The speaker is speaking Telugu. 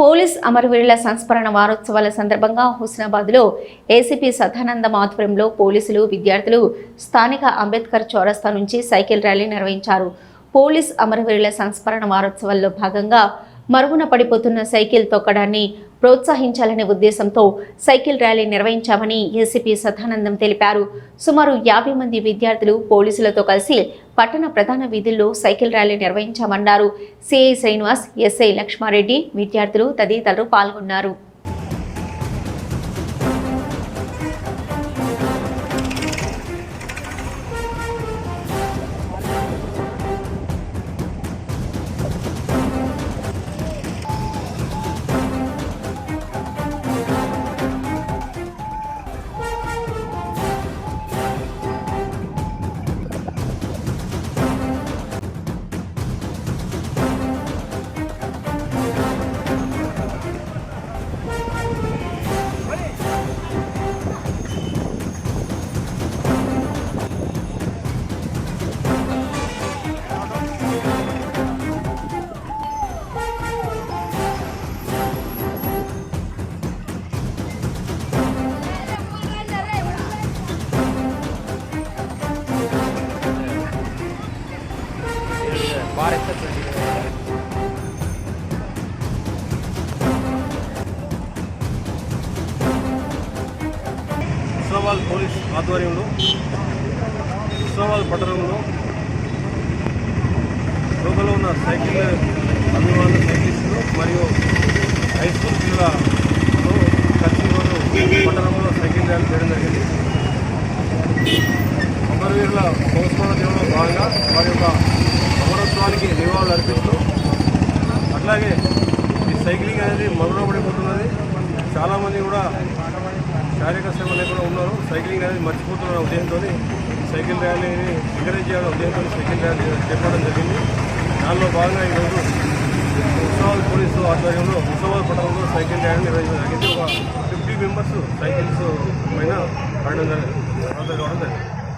పోలీస్ అమరవీరుల సంస్మరణ వారోత్సవాల సందర్భంగా హుస్నాబాద్లో ఏసీపీ సదానందం ఆధ్వర్యంలో పోలీసులు విద్యార్థులు స్థానిక అంబేద్కర్ చౌరస్తా నుంచి సైకిల్ ర్యాలీ నిర్వహించారు. పోలీస్ అమరవీరుల సంస్మరణ వారోత్సవాల్లో భాగంగా మరుగున పడిపోతున్న సైకిల్ తొక్కడాన్ని ప్రోత్సహించాలనే ఉద్దేశంతో సైకిల్ ర్యాలీ నిర్వహించామని ఏసీపీ సదానందం తెలిపారు. సుమారు యాభై మంది విద్యార్థులు పోలీసులతో కలిసి పట్టణ ప్రధాన వీధుల్లో సైకిల్ ర్యాలీ నిర్వహించామన్నారు. సిఐ శ్రీనివాస్ ఎస్ఐ లక్ష్మారెడ్డి విద్యార్థులు తదితరులు పాల్గొన్నారు. హుస్నాబాద్ పోలీస్ ఆధ్వర్యంలో హుస్నాబాద్ పట్టణంలో లోపల ఉన్న సైకిల్ అభిమానులు సైకిలిస్టులు మరియు హై స్కూల్ పిల్లలతో కలిసి ఈరోజు పట్టణంలో సైకిల్ ర్యాలీ చేయడం జరిగింది. అమరవీరుల సంస్మరణ భాగంగా వారి యొక్క అమరత్వానికి నివాళులు అర్పిస్తూ అట్లాగే ఈ సైక్లింగ్ అనేది మరుగున పడిపోతున్నది చాలామంది కూడా శారీరక శ్రమ లేకుండా ఉన్నారు. సైక్లింగ్ అనేది మర్చిపోతున్న ఉదయంతో సైకిల్ ర్యాలీని ఎంకరేజ్ చేయాలని ఉదయంతో సైకిల్ ర్యాలీ చేపట్టడం జరిగింది. దానిలో భాగంగా ఈరోజు ఉత్సవాలు పోలీసు ఆధ్వర్యంలో ఉత్సవాల పట్టణంలో సైకిల్ ర్యాలీ నిర్వహించడం జరిగింది. ఒక ఫిఫ్టీ మెంబర్స్ సైకిల్స్ పైన పడడం జరిగింది కావడం జరిగింది.